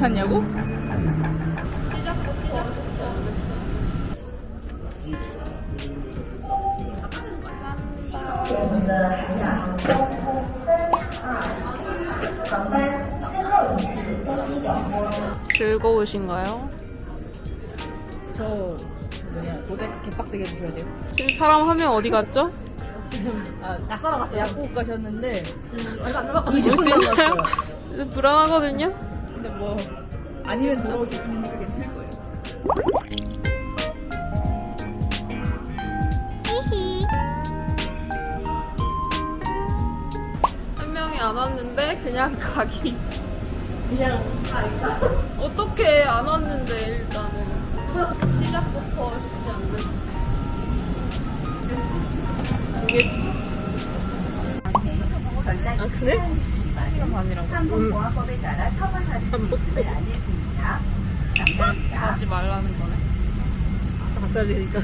괜찮냐고? 즐거우신가요? 저 뭐냐 모자이크 개빡세게 해주셔야 돼요. 지금 사람 한 명 어디 갔죠? 지금 아 약 사러 갔어요. 약국 가셨는데 지금 얼마 안수 20분 있나요? 남았어요. 불안하거든요? 근데 뭐 아니면 들어오실 분이 니까 괜찮을 거예요. 한 명이 안 왔는데 그냥 가기. 그냥 아 어떻게 안 왔는데 일단은 시작부터 쉽지 않네. 이게 아 그래? 1시간 반이라고. 자지 말라는 거네. 마사지니까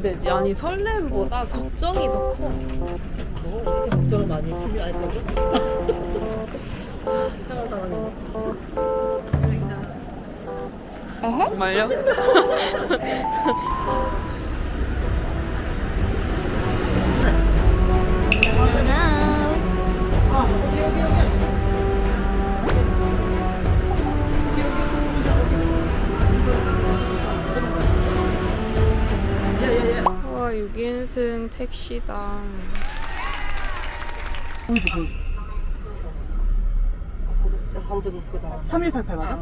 걱정이 되지? 아니 설렘보다 걱정이 더 커. 너 이렇게 걱정을 많이 준비 안 했다고? 이상한 사람이네. 정말요? 와 6인승 택시당 완전 그거잖아. 3188 맞아?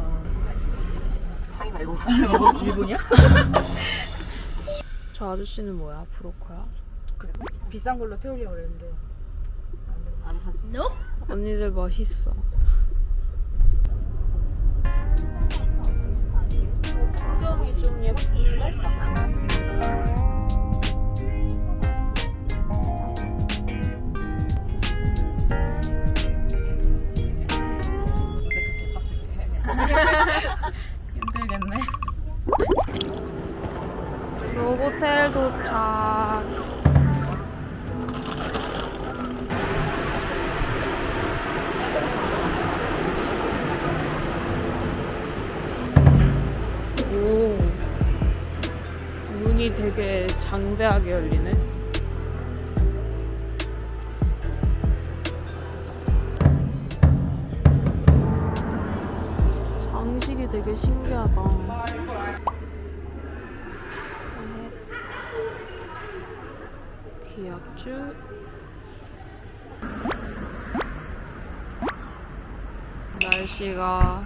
하이 말고. 일본이야? 저 아저씨는 뭐야? 브로커야? 그래. 비싼 걸로 태우려고 그랬는데. 안? No? 언니들 멋있어 풍경이 좀 예쁜데? 힘들겠네. 노보텔 도착. 오. 문이 되게 장대하게 열리네 신기하다 귀엽죠? 날씨가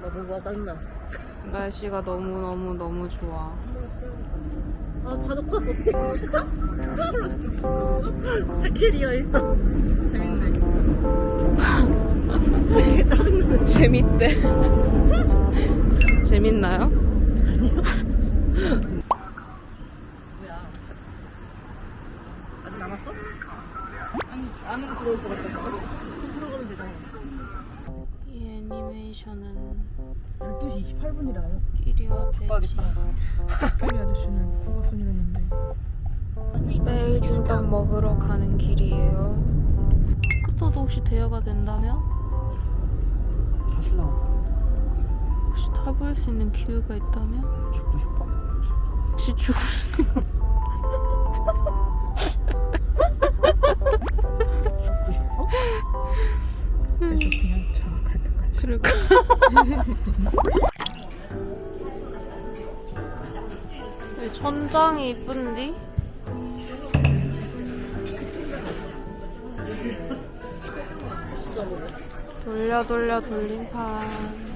나 뭔가 짜증나. 날씨가 너무 너무 너무 좋아. 아, 다 놓고 왔어. 어떡해. 진짜? 카메라 진짜 캐리어 있어. 재밌네. 재밌대. 재밌나요? 뭐야. 아직 남았어? 아니, 안으로 들어올 것 같다. 들어가면 되잖아. 이 애니메이션은 12시 28분이라요. 끼리와 돼지. 캐리 아저씨는 코가 손이랬는데. 베이징떡 먹으러 가는 길이에요. 스쿠터도 혹시 대여가 된다면? 다시 나와. 혹시 타 해볼 수 있는 기회가 있다면 죽고 싶어? 혹시 죽을 수 죽고 싶어? 그래서 그냥 정확할 때까지 그럴까? 이 천장이 이쁜디? 돌려 돌려 돌림판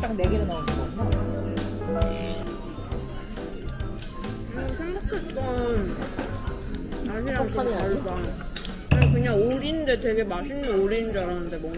딱 4개로 나오는 거구나 음, 생각했던 떡하니 아니야? 다르다. 그냥 오리인데 되게 맛있는 오리인 줄 알았는데 뭔가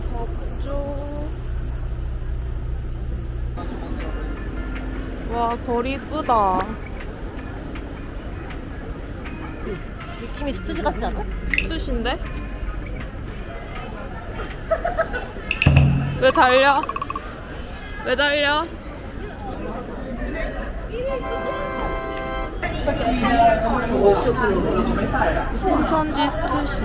덥죠. 와, 거리 이쁘다. 느낌이 스투시 같지 않아? 투신데? 왜 달려? 왜 달려? 신천지 스투시.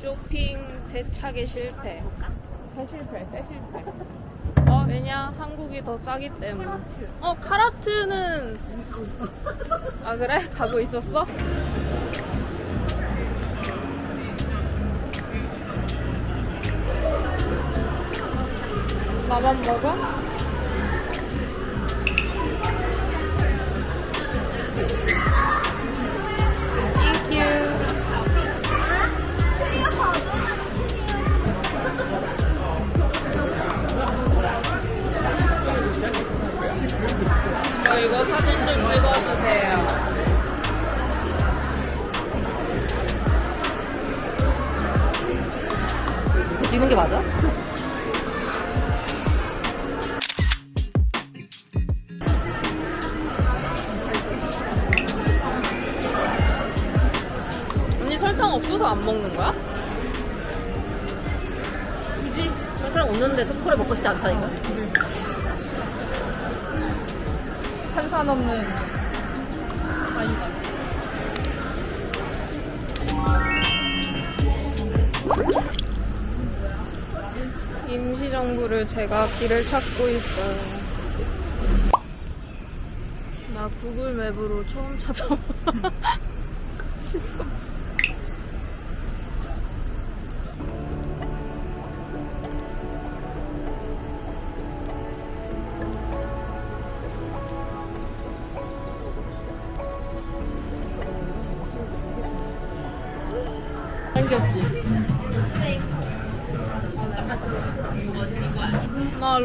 쇼핑 대차게 실패. 대실패, 대실패. 어, 왜냐? 한국이 더 싸기 때문. 어, 카라트는. 아, 그래? 가고 있었어? 나만 먹어? 제가 길을 찾고 있어요. 나 구글 맵으로 처음 찾아봐. 생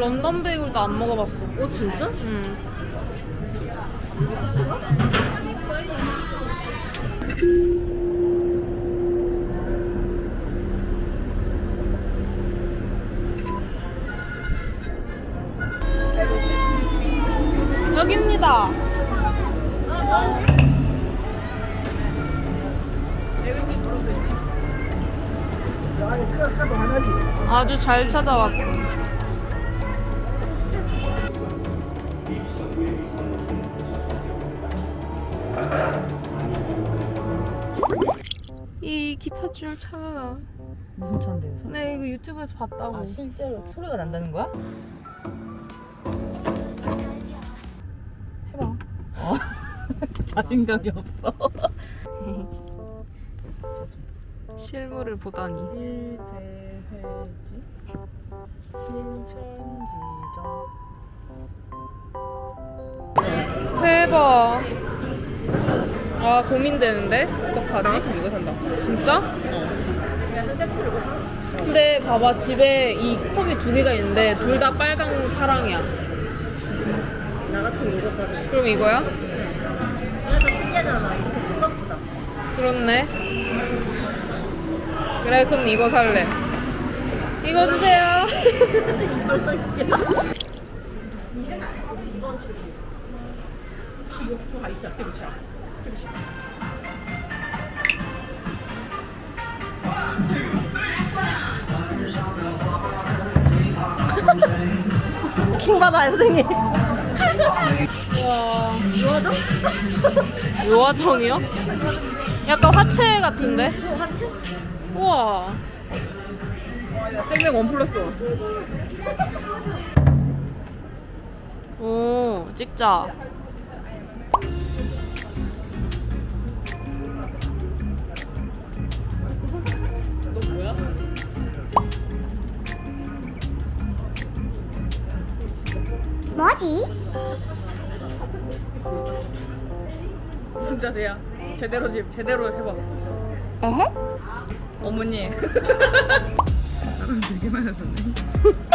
런던 베이글도 안 먹어봤어. 어 진짜? 응. 여기입니다. 아주 잘 찾아왔고. 이 기타 줄 차. 무슨 차인데요? 네 이거 유튜브에서 봤다고. 아 실제로 소리가 난다는 거야? 해봐. 자신감이 없어. 실물을 보다니. 일대회지 신천지점 대박. 아 고민되는데 어떡하지? 이거 산다. 진짜? 근데 봐봐 집에 이 컵이 두 개가 있는데 둘 다 빨강 파랑이야. 나 같은 이거 사는. 그럼 이거야? 그래도 특이하잖아. 이렇게 것보다. 그렇네. 그래 그럼 이거 살래. 이거 주세요. 킹 받아요 선생님. 와 유화정? 요화정이요? 약간 화채 같은데? 하트? 우와. 생맥 원 플러스 원. 오 찍자. 뭐지? 무슨 자세야? 제대로 집 제대로 해봐. 어머니. 사람 되게 많아졌네.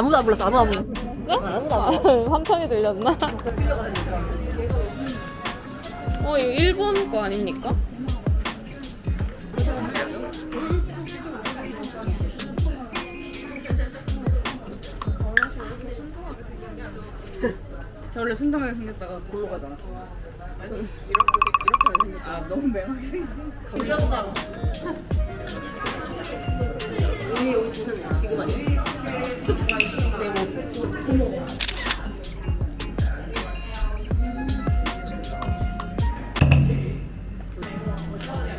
아무도 안 불렀어. 아무도 안 불렀어. 아무도 안 불렀어. 환청이 들렸나? 어 이거 일본 거 아닙니까? 저 원래 순둥하게 생겼다가 골로 가잖아. 이렇게 이렇게. 아, 너무 맹하게. 신기하다. 의미 오시는 지금. 어,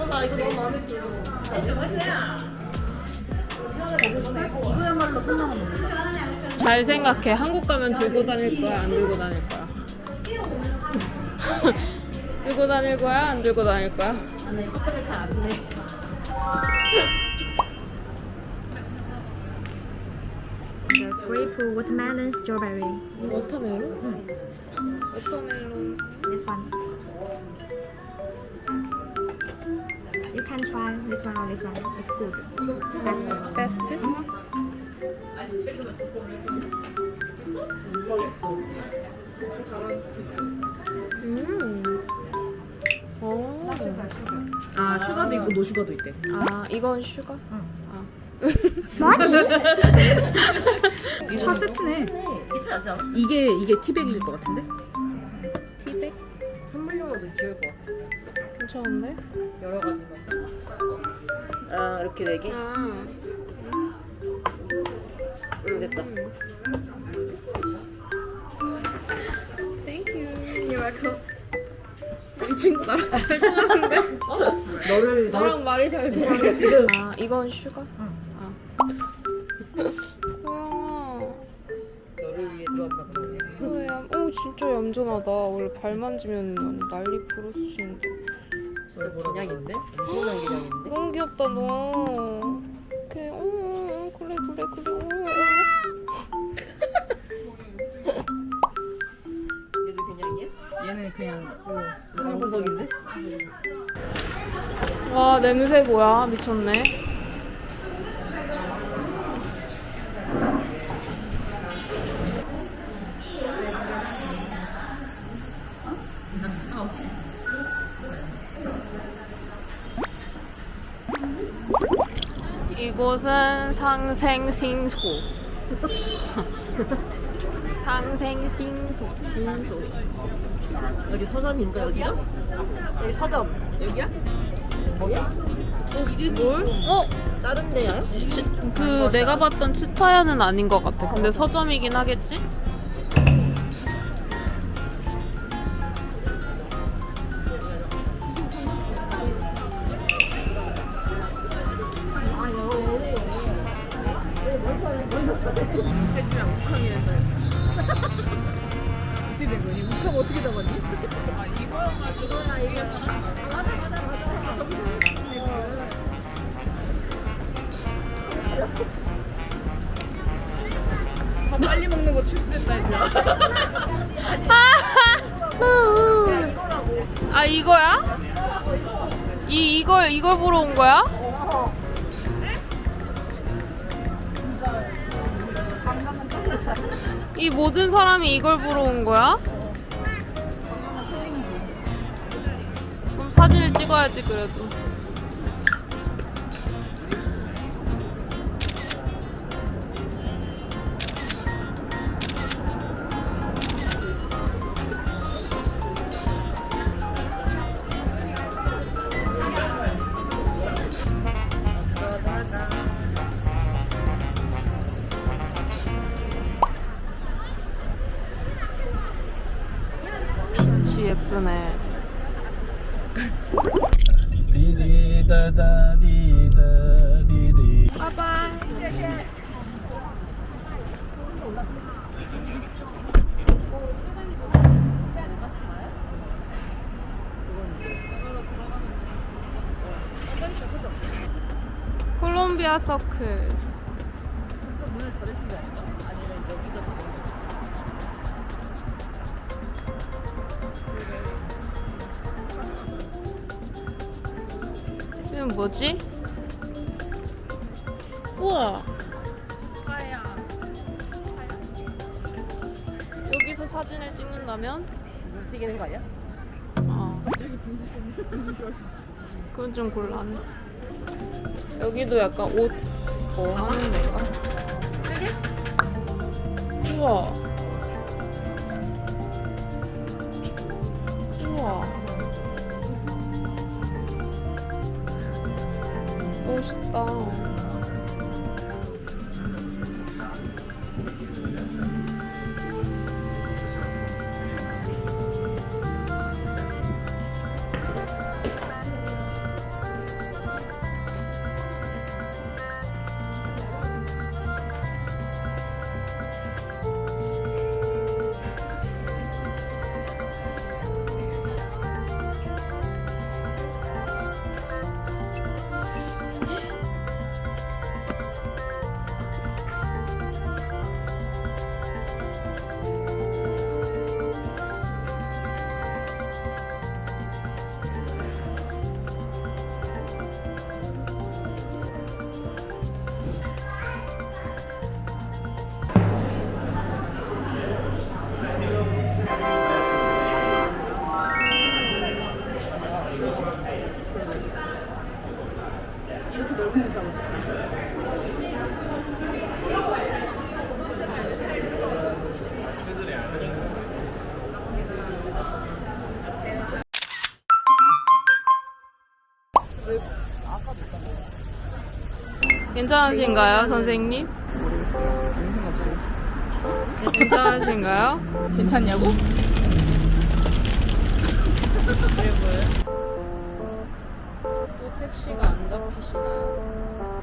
나 이거 너무 마음에 들어. 이거야말로 손나가 먹는다. 잘 생각해. 한국 가면 들고 다닐 거야, 안 들고 다닐 거야? 들고 다닐 거야, 안 들고 다닐 거야? 나 이거 때문에 잘안 돼. Grapefruit, watermelon, strawberry. 워터멜론? 워터멜론. This one. You can try this one or this one. It's good. Best. 베스트? 음. 오. 아 슈가도 있고 노 슈가도 있대. 아, 이건 슈가? 아. 뭐지? 차 세트네. 이게 이게 티백일 것 같은데? 티백? 선물용으로도 귀여울 것 같아. 괜찮은데? 여러 가지만. 아 이렇게 네 개? 아. 응 됐다. 땡큐. 이 친구 나랑 잘 통하는데? 너를 나랑 말이 잘 통하는 지금. 아, 이건 슈가? 얌전하다. 원래 발 만지면 난리 부르스 치는데. 진짜 기냥인데? 엄청난 기냥인데? 너무 귀엽다 너. 그래, 어, 어, 그래 그래 그래. 어, 얘도 기냥이야? 얘는 그냥 사랑분석인데? 어. 와 냄새 뭐야? 미쳤네. 이곳은 상생싱소. 상생싱소. 빈소. 여기 서점인가 여기가? 여기 서점. 여기야? 뭐야? 뭘? 어? 다른 데야? 치, 그 내가 봤던 치타야는 아닌 것 같아. 근데 서점이긴 하겠지? 해주면 욱하면 어떻게 된 거니? 욱하면 어떻게 잡았니? 아 이거야말로 나 이거 맞아 맞아 맞아 밥 빨리 먹는 거 출시됐다 이제 아 이거야? 이 이걸 이걸 보러 온 거야? 이 모든 사람이 이걸 보러 온 거야? 그럼 사진을 찍어야지 그래도. 이건 뭐지? 우와. 여기서 사진을 찍는다면? 물 튀기는 거 아니야? 어. 그건 좀 곤란해. 여기도 약간 옷, 뭐 하는? 우와. 우와. 괜찮으신가요, 선생님? 모르겠어요 괜찮으신가요? 괜찮냐고? 또 택시가 안 잡히시나요?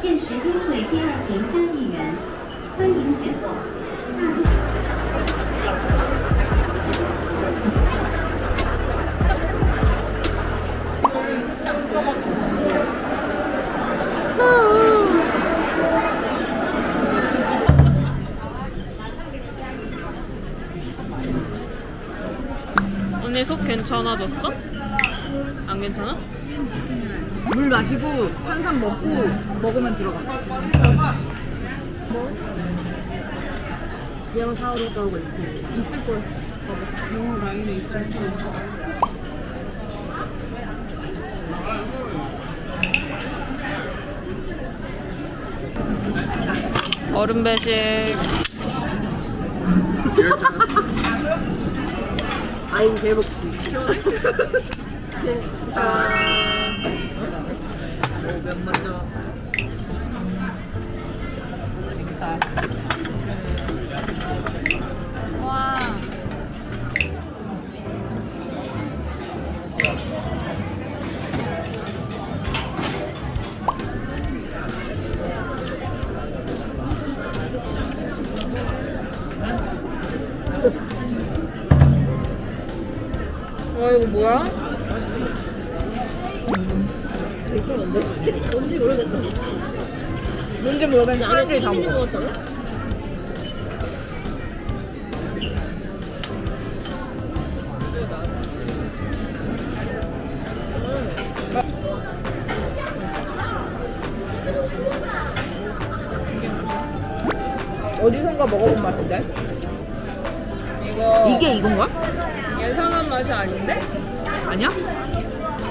限时优惠第二瓶加一元，欢迎选购。大陆 언니 속 괜찮아졌어? 안 괜찮아? 물 마시고 탄산 먹고 먹으면 들어가. 뭐? 그냥 사오러 가고 있고. 있을 거야. 영어 라인에 있지. 얼음 배식. 아인 개복치. 짠. 오면 먼저. 징살. 와. 와 이거 뭐야? 뭔지 모르겠는데 안에 다 먹어. 어디선가 먹어본 맛인데? 이거 이게 이건 거야? 예상한 맛이 아닌데? 아니야?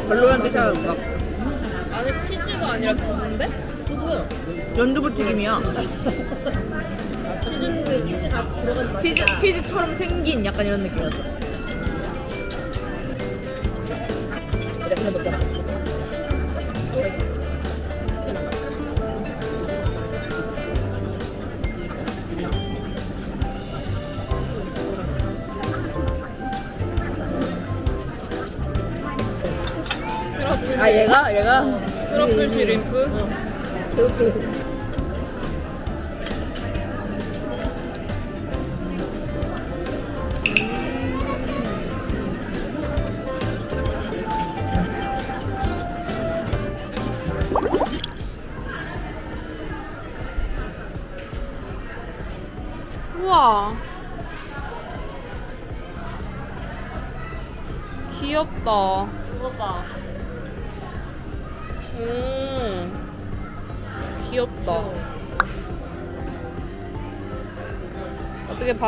별로란 뜻이 아니라 연두부 튀김이야. 치즈 치즈처럼 생긴 약간 이런 느낌이었어. 이제 그냥 먹자. 아 얘가 얘가 트러플 시림프?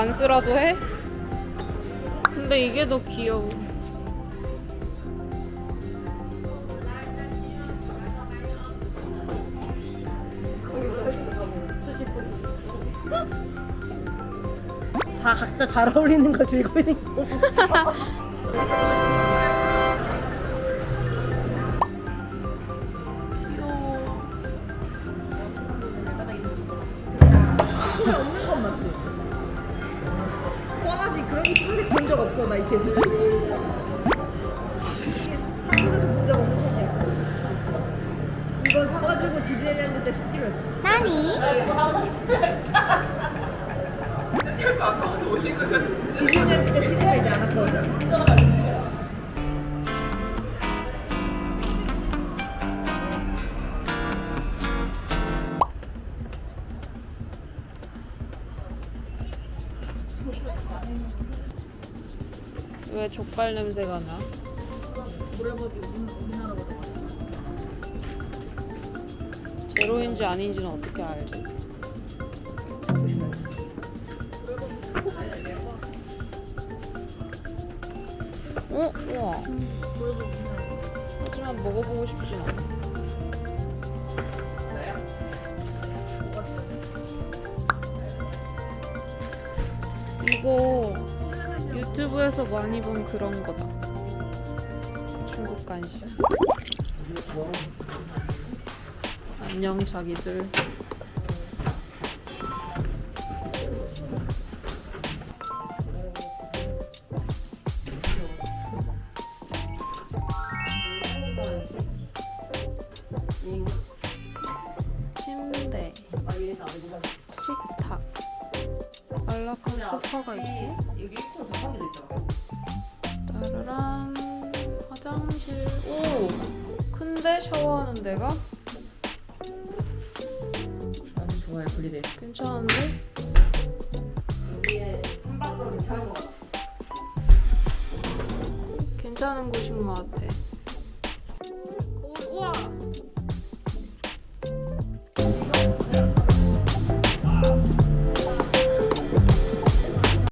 반스라도 해? 근데 이게 더 귀여워. 다 각자 잘 어울리는 거 들고 있는 거. 왜 족발 냄새가 나? 제로인지 아닌지는 어떻게 알지? 어? 우와. 하지만 먹어보고 싶진 않아. 유튜브에서 많이 본 그런 거다. 중국 간식. 안녕 자기들. 침대, 식탁, 안락한 소파가 있고 데가